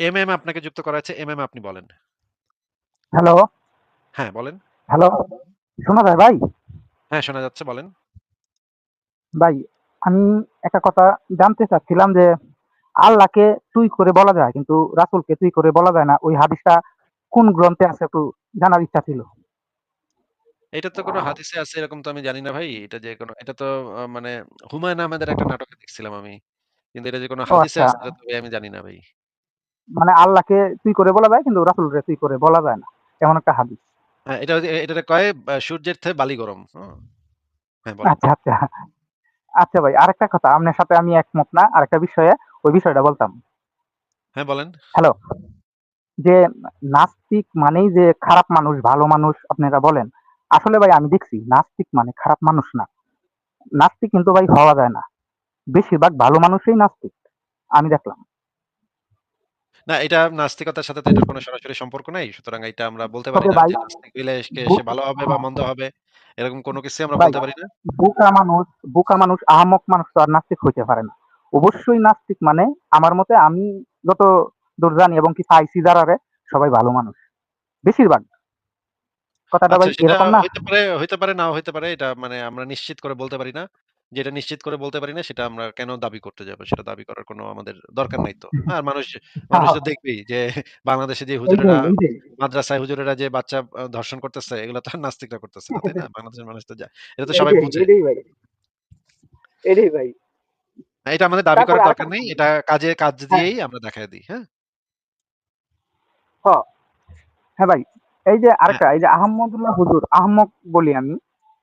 MM আপনাকে যুক্ত করা হয়েছে। এমএম আপনি বলেন। হ্যালো? হ্যাঁ, বলেন। হ্যালো? শোনা যায় ভাই? হ্যাঁ, শোনা যাচ্ছে বলেন। ভাই, আমি একটা কথা জানতে চাচ্ছিলাম যে, আল্লাহকে তুই করে বলা যায় কিন্তু রাসূলকে তুই করে বলা যায় না। ওই হাদিসটা কোন গ্রন্থে আছে একটু জানার ইচ্ছা ছিল। এটা তো কোন হাদিসে আছে এরকম তো আমি জানি না ভাই। এটা যে কোনো এটা তো মানে হুমায়ূন আহমেদের একটা নাটকে দেখছিলাম আমি। কিন্তু এটা যে কোন হাদিসে আচ্ছা। আছে এটা তো ভাই আমি জানি না ভাই। মানে আল্লাহকে তুই করে বলা যায় কিন্তু রাসূলরে তুই করে বলা যায় না। এমন একটা হাদিস। হ্যাঁ, এটা কয় সূর্যের থেকে বালি গরম। হ্যাঁ। আচ্ছা, আচ্ছা। আচ্ছা ভাই আরেকটা কথা আপনার সাথে আমি একমত না। আরেকটা বিষয়ে ওই বিষয়টা বলতাম। হ্যাঁ, বলেন। হ্যালো? যে নাস্তিক মানেই যে খারাপ মানুষ, ভালো মানুষ আপনারা বলেন। আসলে ভাই আমি দেখছি নাস্তিক মানে খারাপ মানুষ না। নাস্তিক কিন্তু ভাই হওয়া যায় না। বেশিরভাগ ভালো মানুষই নাস্তিক। আমি দেখলাম। না, এটা নাস্তিকতার সাথে তো এটার কোন সরাসরি সম্পর্ক নাই। সুতরাং এটা আমরা বলতে পারি না যে নাস্তিক হইলে সে ভালো হবে বা মন্দ হবে। এরকম কোন কিছুই আমরা বলতে পারি না। বোকা মানুষ, বোকা মানুষ, মানুষ তো আর নাস্তিক হইতে পারে না। অবশ্যই নাস্তিক মানে আমার মতে আমি যত দূর জানি এবং কি পাইছি যারারে সবাই ভালো মানুষ। বেশিরভাগ। কথাটা আচ্ছা ভাই এরকম না? হইতে পারে, হইতে পারে, নাও হইতে পারে। এটা মানে আমরা নিশ্চিত করে বলতে পারি না। যেটা নিশ্চিত করে বলতে পারি না সেটা আমরা কেন দাবি করতে যাব? সেটা দাবি করার কোন আমাদের দরকার নাই তো। আর মানুষ, মানুষ তো দেখবেই যে বাংলাদেশে যে হুজুরেরা। মাদ্রাসায় হুজুরেরা যে বাচ্চা ধর্ষণ করতেছে এগুলো তো আর নাস্তিকরা করতেছে না, তাই না? বাংলাদেশের মানুষ তো যা এটা তো সবাই বুঝে। ভাই। এটা আমাদের দাবি করার দরকার নেই। এটা কাজে কাজ হ্যাঁ। দিয়েই আমরা দেখায় দিই। হ্যাঁ? হ্যাঁ ভাই। এই যে হ্যাঁ। আরেকটা এই যে আহম্মদুল্লাহ হুজুর, আহম্মক বলি আমি।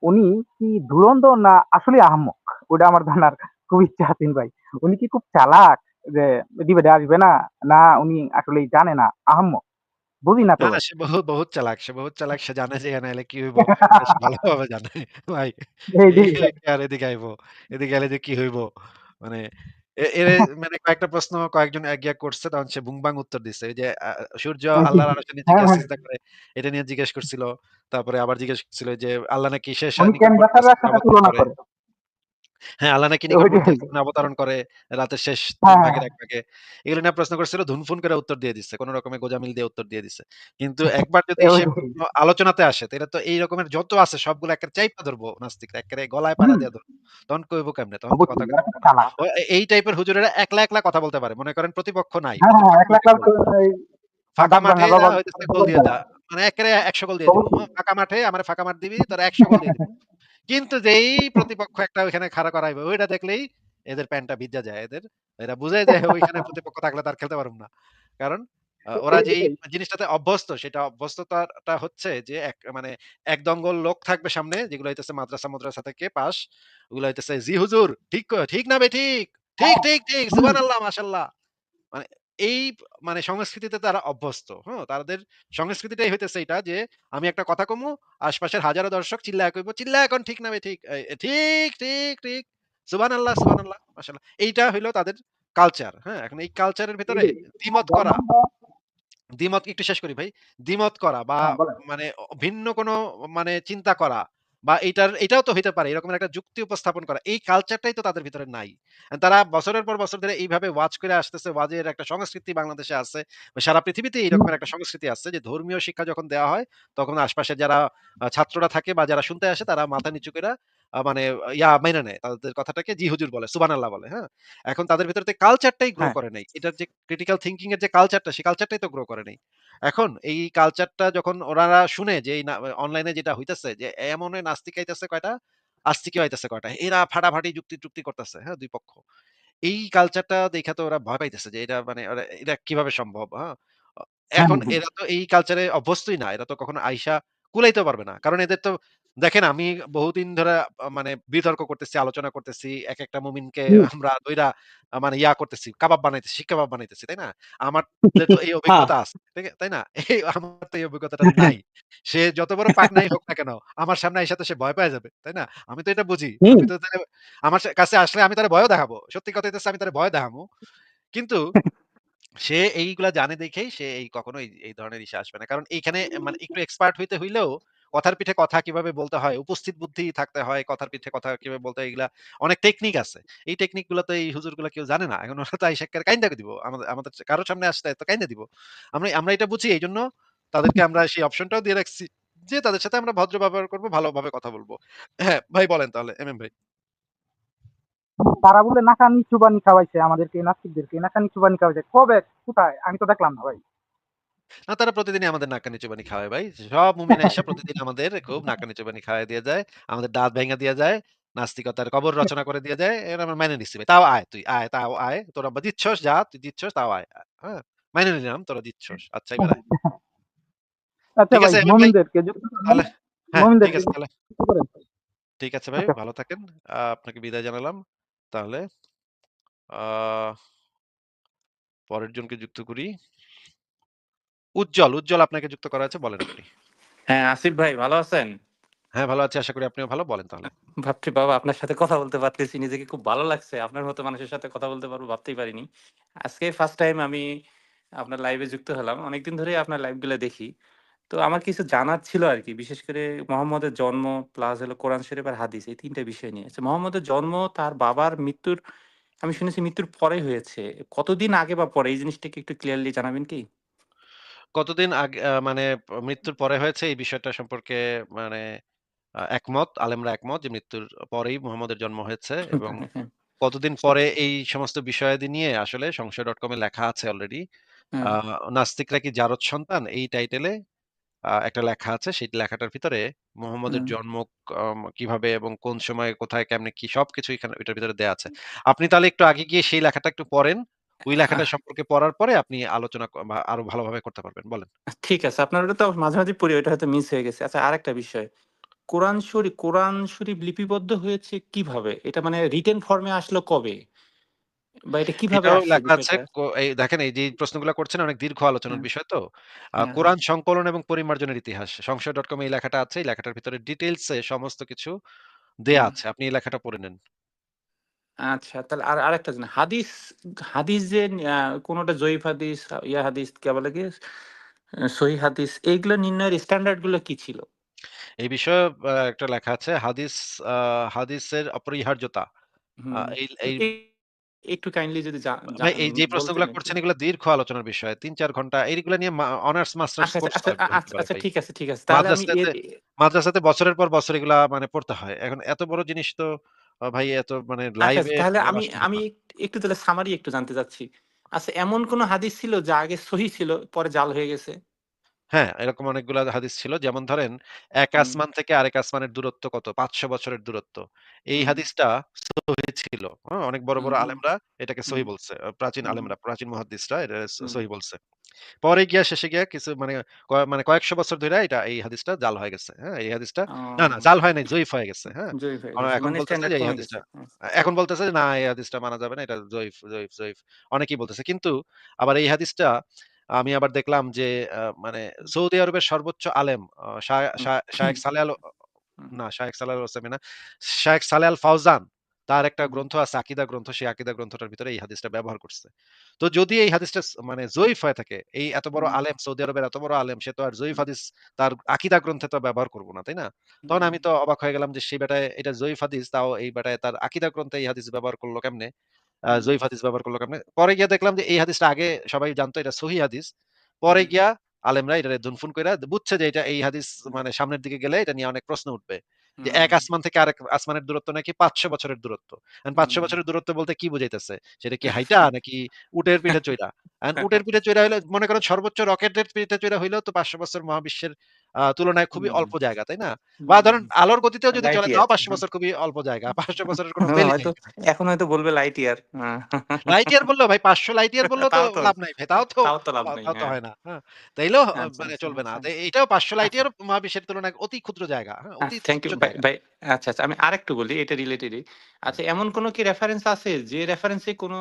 উনি কি দুরন্ত না আসলে আহমক ওটা আমার জানার খুব ইচ্ছা আছেন ভাই। উনি কি খুব চালাক যে ডিবেটে আসবে না? না উনি আসলে জানে না আহম্মক বুঝি না তো। সে বহুত, বহুত চালাক। সে বহুত চালাক। সে জানে যে এখানে কি হইব। ভালোভাবে জানে ভাই। আর এদিকে আইব এদিকে গেলে যে কি হইব? মানে এর মানে কয়েকটা প্রশ্ন কয়েকজন এক করছে তখন সে বুং-বাং উত্তর দিছে। যে সূর্য আল্লাহর আরশের নিচে। সিজদা করে। এটা নিয়ে জিজ্ঞেস করছিল। তারপরে আবার জিজ্ঞেস করছিল যে আল্লাহ নাকি শেষ হ্যাঁ, আল্লাহ নাকি অবতরণ করে রাতের শেষ ৩ হ্যাঁ, ভাগের হ্যাঁ। ১ ভাগে। এগুলো নিয়ে প্রশ্ন করছিল ধুনফুন করে উত্তর দিয়ে দিছে। কোন রকমে গোঁজামিল দিয়ে উত্তর দিয়ে দিছে। কিন্তু একবার যদি আলোচনাতে আসে তাইলে তো এই রকমের যত আছে সবগুলো একেবারে চাইপা ধরবো নাস্তিকরা। এক্কারে গলায় পাড়া। দিয়া ধরবো। তখন কইব কেমনে? তখন কথা এই টাইপের হুজুরেরা একলা, একলা কথা বলতে পারে। মনে করেন প্রতিপক্ষ নাই। হ্যাঁ, হ্যাঁ। ফাঁকা মাঠে হইতেছে গোল দিয়ে। যা। মানে এক্কারে ১০০ গোল দিয়ে। হ্যাঁ, ফাঁকা মাঠে আমারে ফাঁকা মাঠ দিবি তোরে ১০০ গোল দিয়ে দিমু। কিন্তু যেই প্রতিপক্ষ একটা ওইখানে খাড়া করাইবে ওইটা দেখলেই এদের প্যান্টটা ভিজা যায় এদের। এরা বুঝে যে ওইখানে প্রতিপক্ষ থাকলে তো আর খেলতে পারুম না। কারণ ওরা এইটাই। জিনিসটাতে অভ্যস্ত সেটা অভ্যস্ততাটা হচ্ছে যে এক মানে এক দঙ্গল লোক থাকবে সামনে যেগুলো হইতেছে মাদ্রাসা-মাদ্রাসা থেকে পাস। ওগুলো হইতেছে জি হুজুর ঠিক ঠিক না বেঠিক? ঠিক, ঠিক ঠিক, ঠিক। হুম। সুবহানাল্লাহ, মাশাআল্লাহ। মানে এই মানে সংস্কৃতিতে তারা অভ্যস্ত। হুম? তাদের সংস্কৃতিটাই হইতেছে এইটা যে আমি একটা কথা কমু, আশপাশের হাজারো দর্শক চিল্লায়া কইব, "চিল্লায়া কন ঠিক না বেঠিক?" এই ঠিক, ঠিক, ঠিক। সুবহানাল্লাহ, সুবহানাল্লাহ, মাশাআল্লাহ। এইটা হইল তাদের কালচার। হ্যাঁ? এখন এই কালচারের ভিতরে। দ্বিমত করা দ্বিমত একটু শেষ করি ভাই। দ্বিমত করা বা হ্যাঁ, মানে ভিন্ন কোন মানে চিন্তা করা বা এটার এটাও তো হইতে পারে। এরকম একটা যুক্তি উপস্থাপন করা। এই কালচারটাই তো তাদের ভিতরে নাই। তারা বছরের পর বছর ধরে এইভাবে ওয়াজ করে আসতেছে। ওয়াজের একটা সংস্কৃতি বাংলাদেশে আছে। সারা পৃথিবীতে এইরকম একটা সংস্কৃতি আছে যে ধর্মীয় শিক্ষা যখন দেওয়া হয় তখন আশপাশে যারা ছাত্ররা থাকে বা যারা শুনতে আসে তারা মাথা নিচু কইরা আ মানে ইয়া মাইনা নেয়। তাদের কথাটাকে জি হুজুর বলে, সুবহানাল্লাহ বলে। হ্যাঁ? এখন তাদের ভেতরে কালচারটাই গ্রো হ্যাঁ। করে নাই। এটার যে ক্রিটিক্যাল থিংকিং এর যে কালচারটা সেই কালচারটাই তো গ্রো করে নাই। এখন এই কালচারটা যখন ওনারা শুনে যে এই অনলাইনে যেটা হইতেছে যে এমনে নাস্তিক আইতেছে কয়টা, আস্তিকও আইতেছে কয়টা। এরা ফাটাফাটি যুক্তি-টুক্তি করতেছে। হ্যাঁ? দুই পক্ষ। এই কালচারটা দেইখা তো ওরা ভয় পাইতেছে যে এটা মানে এটা কীভাবে সম্ভব? হ্যাঁ? হ্যাঁ, এখন। এরা তো এই কালচারে অভ্যস্তই না। এরা তো কখনো আইসা কুলাইতে পারবে না। কারণ এদের তো দেখেন আমি বহুদিন ধরে মানে বিতর্ক করতেছি, আলোচনা করতেছি। একেকটা মুমিনকে হুম। আমরা ধইরা আ মানে ইয়া করতেছি, কাবাব বানাইতেছি, কাবাব বানাইতেছি। তাই না? আমাদের তো এই। অভিজ্ঞতা আছে। তাই না? এই আমার তো এই অভিজ্ঞতাটা নাই। সে যত বড় পাকনাই হোক না কেন, আমার সামনে আইসা তো সে ভয় পেয়ে যাবে। তাই না? আমি তো এটা বুঝি। আমি তো আমার কাছে আসলে আমি তারে ভয়ও দেখাবো। সত্যি কথা হইতেছে আমি তারে ভয় দেখাবো কিন্তু সে এইগুলা জানে দেখেই সে এই কখনো এই, এই ধরনের ইসে আসবে না। কারণ এইখানে মানে একটু এক্সপার্ট হইতে হইলেও কথার পিঠে কথা কীভাবে বলতে হয়, উপস্থিত বুদ্ধি থাকতে হয়, কথার পিঠে কথা কীভাবে বলতে হয় এগুলা অনেক টেকনিক আছে। এই টেকনিকগুলা তো এই হুজুরগুলা কেউ জানে না। এখন ওরা তো আইসা এক্কারে কাইন্দা দিব। আমাদের আমাদের কারও সামনে আসলে তো কাইন্দা দিব। আমরা আমরা এটা বুঝি এইজন্য তাদেরকে আমরা সেই অপশনটাও দিয়ে রাখছি যে তাদের সাথে আমরা ভদ্র ব্যবহার করব, ভালোভাবে কথা বলব হ্যাঁ, ভাই বলেন তাহলে এমএম ভাই। তারা বলে নাকানি চুবানি খাওয়াইছে আমাদেরকে নাস্তিকদেরকে নাকানি চুবানি খাওয়াইছে। কবে? কোথায়? আমি তো দেখলাম না ভাই। না তারা প্রতিদিনই আমাদের নাকানি চুবানি খাওয়ায় ভাই। সব মুমিন আইসা প্রতিদিন আমাদের খুব নাকানি চুবানি খাওয়ায় দিয়ে যায়। আমাদের দাঁত ভাইঙ্গা দিয়া যায়। নাস্তিকতার কবর রচনা করে দিয়ে যায়। এরা আমরা মাইনে নিচ্ছি ভাই। তাও আয় তুই আয়, তাও আয়। তোরা দিচ্ছস যা তুই দিচ্ছস তাও আয়। হ্যাঁ? মাইনে নিলাম তোরা দিচ্ছস। আচ্ছা এবার আচ্ছা ঠিক ভাই আছে হ্যাঁ, ঠিক আছে তাহলে। ঠিক আছে ভাই আচ্ছা। ভালো থাকেন। আপনাকে বিদায় জানালাম। তাহলে পরের জনকে যুক্ত করি। উজ্জ্বল, উজ্জ্বল আপনাকে যুক্ত করা হয়েছে বলেন আপনি। হ্যাঁ, আসিফ ভাই ভালো আছেন? হ্যাঁ, ভালো আছি। আশা করি আপনিও ভালো। বলেন তাহলে। ভাবছি বাবা আপনার সাথে কথা বলতে পারতেছি। নিজেকে খুব ভালো লাগছে। আপনার মতো মানুষের সাথে কথা বলতে পারব ভাবতেই পারিনি। আজকে ফার্স্ট টাইম আমি আপনার লাইভে যুক্ত হলাম। অনেকদিন ধরেই আপনার লাইভগুলা দেখি। তো আমার কিছু জানার ছিল আরকি। বিশেষ করে মোহাম্মদের জন্ম প্লাস হলো কোরআন শরীফ আর হাদিস এই ৩ টা বিষয় নিয়ে। আচ্ছা মোহাম্মদের জন্ম তার বাবার মৃত্যুর আমি শুনেছি মৃত্যুর পরে হয়েছে। কতদিন আগে বা পরে এই জিনিসটা কি একটু ক্লিয়ারলি জানাবেন কি? কতদিন আগে মানে মৃত্যুর পরে হয়েছে এই বিষয়টা সম্পর্কে মানে একমত, আলেমরা একমত যে মৃত্যুর পরেই মুহাম্মদের জন্ম হয়েছে এবং কতদিন পরে। এই সমস্ত বিষয়াদি নিয়ে আসলে সংশয়.com এ লেখা আছে অলরেডি। নাস্তিকরা কি জারজ সন্তান? এই টাইটেলে একটা লেখা আছে। সেই লেখাটার ভিতরে মোহাম্মদের জন্ম কম কীভাবে এবং কোন সময়ে কোথায় কেমনে কি সবকিছু এখানে এটার ভিতরে দেয়া আছে। আপনি তাহলে একটু আগে গিয়ে সেই লেখাটা একটু পড়েন। ওই লেখাটা সম্পর্কে পড়ার পরে আপনি আলোচনা আরও ভালোভাবে করতে পারবেন। বলেন। ঠিক আছে। আপনার ওটা তো মাঝে, মাঝে পড়ি ওইটা হয়তো মিস হয়ে গেছে। আচ্ছা আরেকটা বিষয়। কোরআন শরী কোরআন শরীফ লিপিবদ্ধ হয়েছে কীভাবে? এটা মানে রিটেন ফর্ম আসলো কবে? বা এটা কীভাবে লেখা আছে এই দেখেন এই যে প্রশ্নগুলা করছেন অনেক দীর্ঘ আলোচনার হ্যাঁ, বিষয় তো। হ্যাঁ, হ্যাঁ। কোরআন সংকলন এবং পরিমার্জনের ইতিহাস। সংশয় ডট কম এই লেখাটা আছে। এই লেখাটার ভিতরে ডিটেইলস সমস্ত কিছু দেয়া আছে। আপনি এই লেখাটা পড়ে নেন। আচ্ছা তাহলে আর আরেকটা জিনিস হাদিস হাদিস যে কোনটা জয়ীফ হাদিস, ইয়া হাদিস কে বলে কি? আ সহিহ হাদিস এইগুলো নির্ণয়ের স্ট্যান্ডার্ডগুলো কি ছিল? এই বিষয়ে একটা লেখা আছে হাদিস হাদিসের অপরিহার্যতা। এই এ এই এ একটু কাইন্ডলি যদি জা জা ভাই এই যে প্রশ্নগুলা। করছেন এগুলো দীর্ঘ আলোচনার বিষয়। ৩-৪ ঘণ্টা এইগুলা নিয়ে অনার্স মাস্টার্স আচ্ছা, আচ্ছা, কোর্স আচ্ছা, আ আচ্ছা, আচ্ছা ঠিক আছে, ঠিক আছে। তাহলে আমি এর মাদ্রাসাতে মাদ্রাসাতে বছরের পর বছর এগুলা মানে পড়তে হয়। এখন এত বড় জিনিস তো ভাই এত মানে আচ্ছা, আচ্ছা লাইভে তাহলে আমি আমি একটু তাহলে সামারি একটু জানতে চাচ্ছি। আচ্ছা এমন কোন হাদিস ছিল যা আগে সহি ছিল পরে জাল হয়ে গেছে? হ্যাঁ, এরকম অনেকগুলা হাদিস ছিল। যেমন ধরেন, এক হুম, আসমান থেকে আরেক আসমানের দূরত্ব কত? ৫০০ বছরের দূরত্ব। এই হুম, হাদিসটা সহিহ ছিল। হ্যাঁ? অনেক বড়, হুম, বড় হুম, আলেমরা এটাকে হুম, সহিহ বলছে। আ প্রাচীন হুম, আলেমরা, প্রাচীন মুহাদ্দিসরা এটা স হুম। সহিহ বলছে। পরে গিয়া শেষে গিয়া কিছু মানে ক মানে কয়েকশ বছর ধইরা এটা এই হাদিসটা জাল হয়ে গেছে। হ্যাঁ? এই হাদিসটা না, না জাল হয় নাই, জয়ীফ হয়ে গেছে। হ্যাঁ? জয়ীফ হয়ে অ গেছে। এখন মানে বলতেছে স্ট্যান্ডার্ড যে এই কমে হাদিসটা গেছে। হুম, আ এখন বলতেছে যে না এই হাদিসটা মানা যাবে না। এটা জয়ীফ, জয়ীফ, জয়ীফ। অনেকেই বলতেছে। কিন্তু আবার এই হাদিসটা আমি আবার দেখলাম যে মানে সৌদি আরবের সর্বোচ্চ আলেম আ শায় হুম, শা শায়েখ সালেহ আল না শায়েখ সালেহ আল না। শায়েখ সালেহ আল ফাওজান তার একটা গ্রন্থ আছে আকীদা গ্রন্থ। সেই আকীদা গ্রন্থটার ভিতরে এই হাদিসটা ব্যবহার করছে। তো যদি এই হাদিসটা মানে জয়ীফ হয়ে থাকে, এই এত বড় আলেম সৌদি আরবের এত বড় আলেম সে তো আর জয়ীফ হাদিস তার আকীদা গ্রন্থে তো ব্যবহার করব না, তাই না? তখন আমি তো অবাক হয়ে গেলাম যে সেই বেটায় এটা জয়ীফ হাদিস তাও এই বেটায় তার আকিদা গ্রন্থে এই হাদিস ব্যবহার করল কেমনে? জয়ীফ হাদিস ব্যবহার করল কেমনে? পরে গিয়ে দেখলাম যে এই হাদিসটা আগে সবাই জানতো এটা সহিহ হাদিস। পরে গিয়া আলেমরা এটারে দুনফুন কইরা বুঝছে যে এটা এই হাদিস মানে সামনের দিকে গেলে এটা নিয়ে অনেক প্রশ্ন উঠবে। যে এক আসমান থেকে আরেক আসমানের দূরত্ব নাকি ৫০০ বছরের দূরত্ব। পাঁচশো বছরের দূরত্ব বলতে কি বুঝাইতেছে? সেটা কি হাইটা নাকি উটের পিঠে চৈরা উটের পিঠে চইড়া হইলে মনে করেন সর্বোচ্চ রকেটের পিঠে চইড়া হইলেও তো ৫০০ বছর মহাবিশ্বের তুলনায় খুবই অল্প জায়গা, তাই না? বা ধরেন আলোর গতিতেও যদি চলে ইয়ার। ৫০০ বছর খুবই অল্প জায়গা। ৫০০ বছরের কোন এখানে। হয়তো বলবে লাইট ইয়ার। লাইট ইয়ার বললেও ভাই ৫০০ লাইট ইয়ার বললেও তো লাভ নাই ভাই। তাও তো তাও তো হ্যাঁ। হয় না। হ্যাঁ? তাইলেও আচ্ছা, মানে আচ্ছা, চলবে না। আচ্ছা। এইটাও ৫০০ লাইট ইয়ার মহাবিশ্বের তুলনায় অতি ক্ষুদ্র জায়গা। হ্যাঁ? অতি থ্যাংক ইউ ভাই, আচ্ছা, আচ্ছা আমি আরেকটু বলি এটা রিলেটেডই। আচ্ছা এমন কোন কি রেফারেন্স আছে যে রেফারেন্সে কোন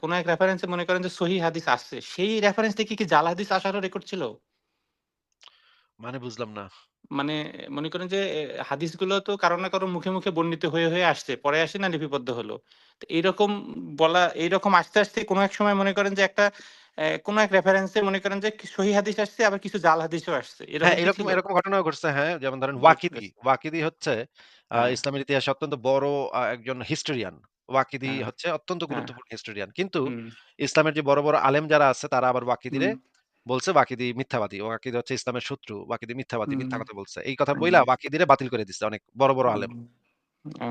কোন এক রেফারেন্সে মনে করেন যে সহিহ হাদিস আসছে। সেই রেফারেন্স থেকে কি জাল হাদিস আসারও রেকর্ড ছিল? মানে বুঝলাম না। মানে মনে করেন যে এ হাদিসগুলো তো কারও না কারও মুখে, মুখে বর্ণিত হয়ে, হয়ে আসছে। পরে আসে না লিপিবদ্ধ হলো। তো এইরকম বলা এইরকম আসতে, আসতে কোন এক সময় মনে করেন যে একটা অ্যা কোন এক রেফারেন্সে মনে করেন যে কি সহিহ হাদিস আসছে আবার কিছু জাল হাদিসও আসছে। হ্যাঁ, এরকম কি এরকম ছিল? এরকম ঘটনাও ঘটছে হ্যাঁ। যেমন ধরেন ওয়াকিদি। ওয়াকিদি হচ্ছে আ হ্যাঁ। ইসলামের ইতিহাসে অত্যন্ত বড় আ একজন হিস্টোরিয়ান। ওয়াকিদি হ্যাঁ, হচ্ছে অত্যন্ত হ্যাঁ। গুরুত্বপূর্ণ হিস্টোরিয়ান। কিন্তু হুম, ইসলামের যে বড়, বড় আলেম যারা আছে তারা আবার ওয়াকিদিরে হুম, বলছে ওয়াকিদি মিথ্যাবাদী। ওয়াকিদি হচ্ছে ইসলামের শত্রু। ওয়াকিদি মিথ্যাবাদী, মিথ্যা কথা বলছে। এই কথা বইলা ওয়াকিদিরে বাতিল করে দিছে অনেক বড়, বড় আলেম।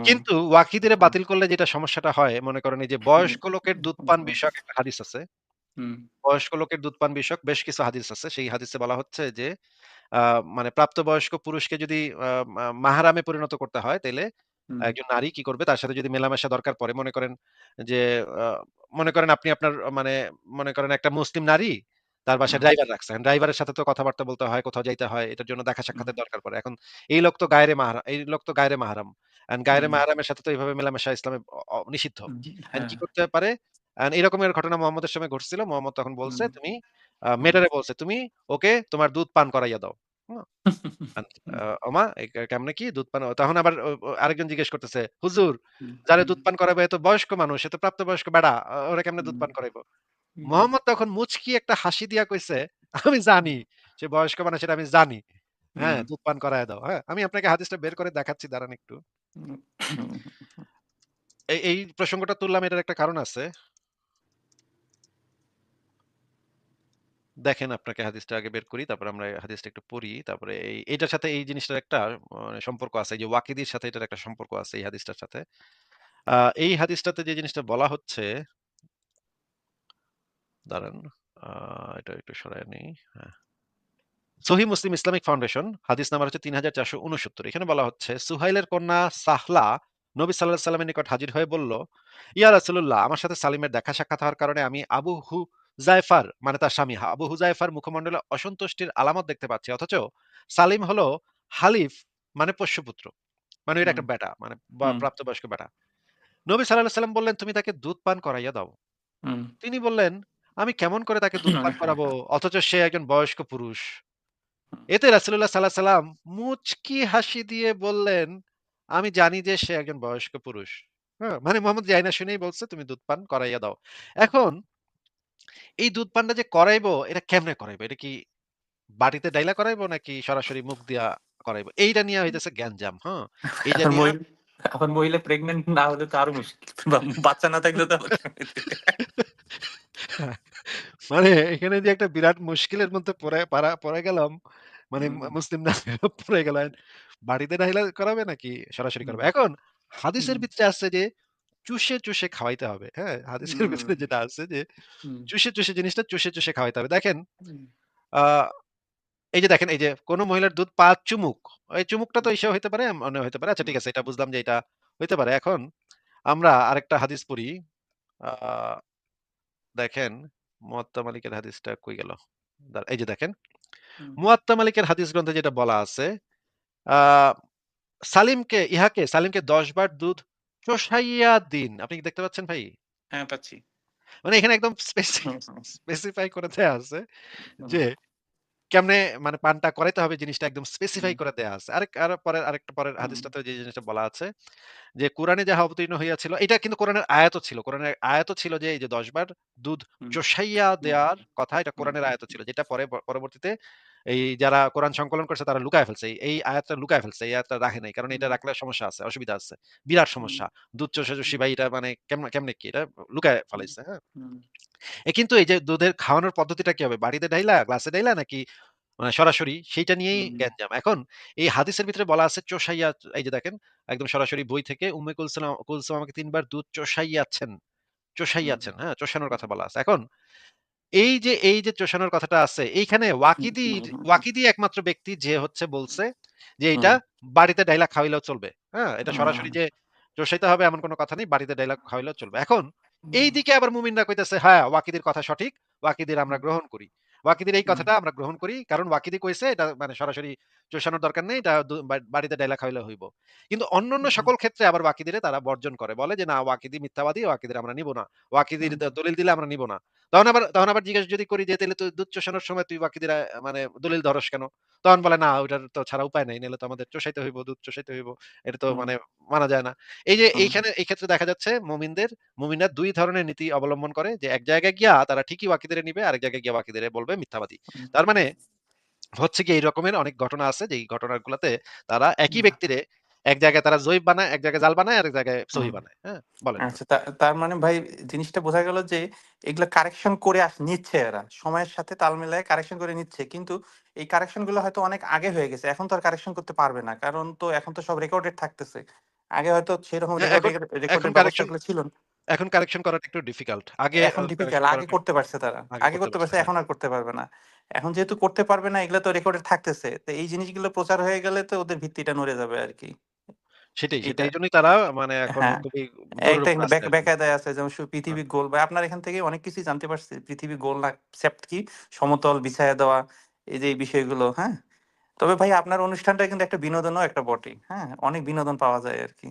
কিন্তু ওয়াকিদিরে বাতিল করলে যেটা সমস্যাটা হয় মনে করেন এই যে বয়স্ক লোকের দুধ পান বিষয়ক একটা হাদিস আছে। বয়স্ক লোকের দুধ পান বিষয়ক বেশ কিছু হাদিস আছে। সেই হাদিসে বলা হচ্ছে যে মানে প্রাপ্তবয়স্ক পুরুষকে যদি আ মা পরিণত করতে হয় তাহলে একজন নারী কি করবে? তার সাথে যদি মেলামেশা দরকার পড়ে মনে করেন যে মনে করেন আপনি আপনার মানে মনে করেন একটা মুসলিম নারী তার বাসায় ড্রাইভার রাখছেন। ড্রাইভারের সাথে তো কথাবার্তা বলতে হয়, কোথাও যাইতে হয়। এটার জন্য দেখা সাক্ষাতের দরকার পড়ে। এখন এই লোক তো গায়রে মাহরা এই লোক তো গায়রে মাহরাম। অ্যান্ড গায়রে মাহরামের সাথে তো এভাবে মেলামেশা ইসলামে নিষিদ্ধ। হ্যাঁ, কি করতে পারে? অ্যান্ড এরকমের ঘটনা মোহাম্মদের সময় ঘটছিল। মোহাম্মদ তখন বলছে, "তুমি মেয়েটারে বলছে, তুমি ওকে তোমার দুধ পান করাইয়া দাও।" ওমা কেমনে কি দুধ পান তখন আবার আরেকজন জিজ্ঞেস করতেছে, "হুজুর যারে দুধ পান করাবে এ তো বয়স্ক মানুষ, এ তো প্রাপ্তবয়স্ক বেডা। ওরে কেমনে দুধ পান করাইবো?" হুম, মোহাম্মদ তখন মুচকি একটা হাসি দিয়া কইছে, "আমি জানি সে বয়স্ক মানুষ এটা আমি জানি। হ্যাঁ, দুধ পান করাইয়া দাও।" হ্যাঁ? আমি আপনাকে হাদিসটা বের করে দেখাচ্ছি দাঁড়ান একটু। এই প্রসঙ্গটা তুললাম এটার একটা কারণ আছে। দেখেন আপনাকে হাদিসটা আগে বের করি। তারপরে আমরা হাদিসটা একটু পড়ি। তারপরে এই এটার সাথে এই জিনিসটার একটা মানে সম্পর্ক আছে। যে ওয়াকিদির সাথে এটার একটা সম্পর্ক আছে এই হাদিসটার সাথে। এই হাদিসটাতে যে জিনিসটা বলা হচ্ছে দাঁড়ান। এটা একটু সরাইয়া নেই। হ্যাঁ। সহিহ মুসলিম ইসলামিক ফাউন্ডেশন হাদিস নাম্বার হচ্ছে ৩৪৬৯ এখানে বলা হচ্ছে সুহাইলের কন্যা সাহলা নবী আলাইহি সাল্লামের নিকট হাজির হয়ে বলল, ইয়া রাসূলুল্লাহ আমার সাথে সালিমের দেখা সাক্ষাৎ হওয়ার কারণে আমি আবু হুযায়ফার মানে তার স্বামী হা আবু হুযায়ফার মুখমণ্ডলে অসন্তুষ্টির আলামত দেখতে পাচ্ছি। অথচ সালিম হলো হালিফ মানে পোষ্যপুত্র। মানে এটা একটা বেটা মানে প্রাপ্তবয়স্ক বেটা। নবী আলাইহি সাল্লাম বললেন, "তুমি তাকে দুধ পান করাইয়া দাও।" তিনি বললেন, "আমি কেমন করে তাকে দুধ পান করাবো? অথচ সে একজন বয়স্ক পুরুষ।" এতে রাসূলুল্লাহ সাল্লাল্লাহু আলাইহি সাল্লাম মুচকি হাসি দিয়ে বললেন, "আমি জানি যে সে একজন বয়স্ক পুরুষ।" হ্যাঁ? মানে মোহাম্মদ জানি না শুনেই বলছে, "তুমি দুধ পান করাইয়া দাও।" এখন এই দুধ পানটা যে করাইবো, এটা কেমনে করাইবো? এটা কি বাটিতে ডাইলা করাইবো নাকি সরাসরি মুখ দিয়া করাইবো? এইটা নিয়া হইতেছে গ্যাঞ্জাম, হ্যাঁ? এইটা নিয়া এখন মহিলা প্রেগনেন্ট না হলে তো আরও মুশকিল। বাচ্চা না থাকলে তো মানে এখানে যে একটা বিরাট মুশকিলের মধ্যে পড়ে পারা পড়ে গেলাম। মানে হুম, মু মুসলিম নারীরা পড়ে গেলেন। বাড়িতে ডাইলা করাবে নাকি সরাসরি হুম, করাবে? এখন হুম, হাদিসের ভিতরে আছে যে চুষে, চুষে খাওয়াইতে হবে। হ্যাঁ? হাদিসের হুম, ভিতরে যেটা আছে যে হুম, চুষে, চুষে জিনিসটা চুষে, চুষে খাওয়াইতে হবে। দেখেন হুম, আ এই যে দেখেন এই যে কোন মহিলার দুধ পা চুমুক। এই চুমুকটা তো ইসেও হইতে পারে, মনে হইতে পারে। আচ্ছা ঠিক আছে এটা বুঝলাম যে এটা হইতে পারে। এখন আমরা আরেকটা হাদিস পড়ি। আ দেখেন মুয়াত্তা মালিকের হাদিসটা কই গেল? এই যে দেখেন মুয়াত্তা মালিকের হাদিস গ্রন্থে যেটা বলা আছে, সালিমকে ইহাকে সালিমকে ১০ বার দুধ চোষাইয়া দিন। আপনি কি দেখতে পাচ্ছেন ভাই? হ্যাঁ পাচ্ছি। মানে এখানে একদম স্পেসিফাই করে দেয়া আছে যে কেমনে মানে পানটা করাইতে হবে জিনিসটা একদম স্পেসিফাই করে দেওয়া আছে। আরেক আর পরের আরেকটা পরের হাদিসটাতে যে জিনিসটা বলা আছে যে কোরআনে যাহা অবতীর্ণ হইয়াছিল এটা কিন্তু কোরআনের আয়াত ছিল। কোরআনের আয়াত ছিল যে এই যে দশবার দুধ চষাইয়া দেওয়ার কথা এটা কোরআনের আয়াত ছিল। যেটা পরে পরবর্তীতে এই যারা কোরআন সংকলন করছে তারা লুকায় ফেলছে। এই আয়াতটা লুকায় ফেলছে। এই আয়াতটা রাখে নাই। কারণ এটা রাখলে সমস্যা আছে, অসুবিধা আছে। বিরাট সমস্যা। দুধ চোষাচুষি ভাই এটা মানে কেমনে কেমনে কি? এটা লুকায় ফেলাইছে, হ্যাঁ? কিন্তু এই যে দুধের খাওয়ানোর পদ্ধতিটা কি হবে? বাটিতে ঢাইলা, গ্লাসে ঢাইলা নাকি মানে সরাসরি সেইটা নিয়েই গ্যাঞ্জাম। এখন এই হাদিসের ভিতরে বলা আছে চোষাইয়া এই যে দেখেন একদম সরাসরি বই থেকে উম্মে কুলসুম কুলসুম আমাকে ৩ বার দুধ চোষাইয়াছেন, চোষাইয়াছেন, হ্যাঁ? চোষানোর কথা বলা আছে। এখন এই যে এই যে চোষানোর কথাটা আছে এইখানে ওয়াকিদির ওয়াকিদি একমাত্র ব্যক্তি যে হচ্ছে বলছে যে হুম, বাড়িতে ডাইলা খাওয়াইলেও চলবে। হ্যাঁ? এটা সরাসরি যে চোষাইতে হবে এমন কোন কথা নেই। বাড়িতে ডাইলা খাওয়াইলেও চলবে। এখন হুম, এইদিকে আবার মুমিনরা কইতেছে হ্যাঁ, ওয়াকিদির কথা সঠিক। ওয়াকিদির আমরা গ্রহণ করি। ওয়াকিদির এই কথাটা আমরা গ্রহণ করি। কারণ ওয়াকিদি কইছে এটা মানে সরাসরি চোষানোর দরকার নেই। এটা বাড়িতে ডাইলা খাওয়াইলে হইব। কিন্তু অন্যান্য হুম, সকল ক্ষেত্রে আবার ওয়াকিদিরে তারা বর্জন করে। বলে যে না ওয়াকিদি মিথ্যাবাদী, ওয়াকিদির আমরা নিব না। ওয়াকিদির দলিল দিলে আমরা নিব না। তখন আবার তখন আবার জিজ্ঞেস যদি করি যে, "তাইলে তুই দুধ চুষানোর সময় তুই বাকিদের মানে দলিল ধরস কেন?" তখন বলে, "না, ওইটার তো ছাড়া উপায় নাই। নাইলে তো আমাদের চুষাইতে হইব, দুধ চুষাইতে হইব। এটা তো মানে মানা যায় না।" এই যে এইখানে এই ক্ষেত্রে দেখা যাচ্ছে মুমিনদের মুমিনরা দুই ধরনের নীতি অবলম্বন করে যে, এক জায়গায় গিয়া তারা ঠিকই বাকিদেরে নিবে, আরেক জায়গায় গিয়া বাকিদেরে বলবে মিথ্যাবাদী। তার মানে হচ্ছে কি এই রকমের অনেক ঘটনা আছে যেই ঘটনাগুলাতে তারা একই ব্যক্তিরে এক জায়গায় তারা জৈব বানায়, এক জায়গায় জাল বানায়, আর এক জায়গায় সহি বানায়। হ্যাঁ? বলেন আচ্ছা তার মানে ভাই জিনিসটা বোঝা গেল যে এগুলো কারেকশন করে আস নিচ্ছে এরা। সময়ের সাথে তাল মিলায়ে কারেকশন করে নিচ্ছে। কিন্তু এই কারেকশনগুলো হয়তো অনেক আগে হয়ে গেছে। এখন তো আর কারেকশন করতে পারবে না। কারণ তো এখন তো সব রেকর্ডেড থাকতেছে। আগে হয়তো সেরকম হ্যাঁ, এখন রেকর্ডের কারেকশন ছিল না। এখন কারেকশন করাটা একটু ডিফিকাল্ট। আগে এখন ডিফিকাল্ট আগে করতে পারছে তারা। আগে করতে পারছে। হ্যাঁ। এখন আর করতে পারবে না। এখন যেহেতু করতে পারবে না এগুলো তো রেকর্ডে থাকতেছে। তো এই জিনিসগুলো প্রচার হয়ে গেলে তো ওদের ভিত্তিটা নড়ে যাবে আরকি। সেটাই, সেটাই। এটা এইজন্যই তারা মানে এখন হ্যাঁ। খুবই বেকায়দায় আছে যেমন। পৃথিবী গোল বা আপনার এখান থেকে অনেক কিছুই জানতে পারছি। পৃথিবী গোল না সেপ্ট কি সমতল বিছায়া দেওয়া এই যে বিষয়গুলো, হ্যাঁ? তবে ভাই আপনার অনুষ্ঠানটা কিন্তু একটা বিনোদনও একটা বটে, হ্যাঁ? অনেক বিনোদন পাওয়া যায় আরকি।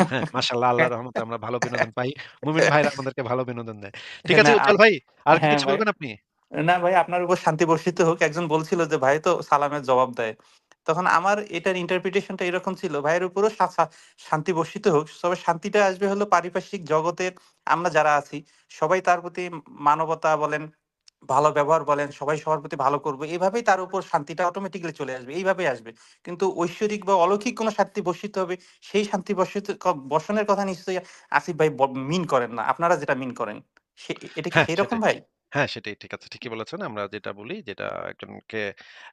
হ্যাঁ, মাশাআল্লাহ আল্লাহর রহমতে আমরা ভালো বিনোদন পাই। মুমিন ভাইরা আমাদেরকে ভালো বিনোদন দেয়। ঠিক আছে উজ্জ্বল ভাই, আর হ্যাঁ কিছু বলবেন আপনি? না ভাই আপনার উপর শান্তি বর্ষিত হোক। একজন বলছিল যে ভাই তো সালামের জবাব দেয়। তখন আমার এটার ইন্টারপ্রিটেশন টা এরকম ছিল ভাইয়ের উপরও শান্তি বর্ষিত হোক। তবে শান্তিটা আসবে হলো পারিপার্শ্বিক জগতের আমরা যারা আছি সবাই তার প্রতি মানবতা বলেন, ভালো ব্যবহার বলেন, সবাই সবার প্রতি ভালো করব। এভাবেই তার উপর শান্তিটা অটোমেটিক্যালি চলে আসবে। এইভাবেই আসবে। কিন্তু ঐশ্বরিক বা অলৌকিক কোন শান্তি বর্ষিত হবে সেই শান্তি বর্ষিত বর্ষণের কথা নিশ্চয়ই আসিফ ভাই মিন করেন না। আপনারা যেটা মিন করেন। এটা কি হ্যাঁ, সেরকম ভাই? হ্যাঁ, সেটাই ঠিক আছে। ঠিকই বলেছেন। আমরা যেটা বলি যেটা একজনকে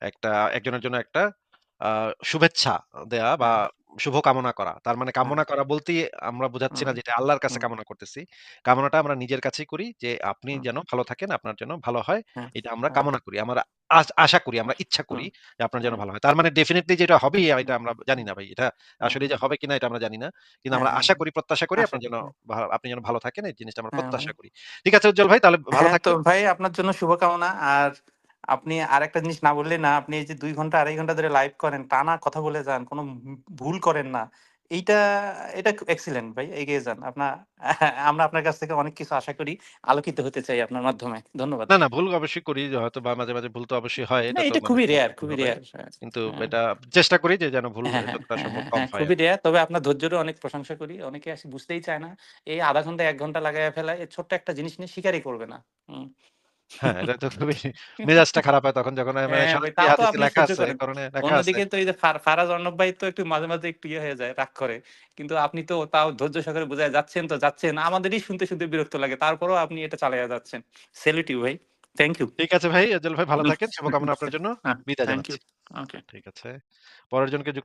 একটা একজনের জন্য একটা আ শুভেচ্ছা দেয়া বা হ্যাঁ, শুভ কামনা করা। তার মানে হ্যাঁ। কামনা করা বলতেই আমরা বুঝাচ্ছি হুম, না যে এটা আল্লাহর কাছে হুম, কামনা করতেছি। কামনাটা আমরা নিজের কাছেই করি যে আপনি হুম, যেন ভালো থাকেন, আপনার যেন ভালো হয়। হ্যাঁ, এটা আমরা হ্যাঁ, কামনা করি। আমরা আশা করি, আমরা ইচ্ছা করি হুম, যে আপনার যেন হুম, ভালো হয়। তার মানে ডেফিনিটলি যে এটা হবেই এটা হুম, আমরা জানি না ভাই। এটা হুম, আসলে যে হবে কিনা এটা আমরা জানি না। কিন্তু হ্যাঁ, আমরা হ্যাঁ, আশা করি, প্রত্যাশা করি আশা আপনার যেন করি। ভা আপনি যেন ভালো থাকেন এই জিনিসটা আমরা হ্যাঁ। প্রত্যাশা করি। ঠিক আছে উজ্জ্বল ভাই তাহলে ভালো হ্যাঁ, তো থাকবেন। ভাই আপনার জন্য শুভকামনা। আর আপনি আর একটা জিনিস না বললে না। আপনি এই যে দুই ঘণ্টা ২.৫ ঘণ্টা ধরে লাইভ করেন, টানা কথা বলে যান, কোন ভুল করেন না। এইটা এটা এক্সিলেন্ট ভাই। এগিয়ে যান। আপনার আমরা আপনার কাছ থেকে অনেক কিছু আশা করি। আলোকিত হতে চাই আপনার মাধ্যমে। ধন্যবাদ। না, না ভুল অবশ্যই করি। হয়তো বা মাঝে, মাঝে ভুল তো অবশ্যই হয়। এটা এটা খুবই রেয়ার, খুবই। রেয়ার। হ্যাঁ, কিন্তু হ্যাঁ। এটা চেষ্টা করি যে যেন ভুল যতটা সম্ভব কম হ্যাঁ, হয় খুবই। রেয়ার। তবে আপনার ধৈর্যেরও অনেক প্রশংসা করি। অনেকে আসে বুঝতেই চায় না। এই আধা ঘণ্টা এক ঘণ্টা লাগাইয়া ফেলায়। এই ছোট্ট একটা জিনিস নিয়ে শিকারই করবে না। হ্যাঁ, এটা তো খুবই মেজাজটা খারাপ হয় তখন যখন মানে হ্যাঁ, লেখা আছে। কোরআনে লেখা আছে। তো এই যে ফারাজ অর্ণব ভাই তো একটু মাঝে, মাঝে একটু ইয়ে হয়ে যায়, রাগ করে। কিন্তু আপনি তো তাও ধৈর্য সহকারে বুঝায় যাচ্ছেন তো যাচ্ছেন। আমাদেরই শুনতে, শুনতে বিরক্ত লাগে। তারপরেও আপনি এটা চালাইয়া যাচ্ছেন। সেলুট ইউ ভাই। Thank you. ঠিক আছে ভাই, উজ্জ্বল ভাই ভালো থাকেন। শুভকামনা আপনার জন্য। হ্যাঁ, বিদায়। জানাচ্ছি। ওকে। ঠিক আছে। পরের জনকে যুক্ত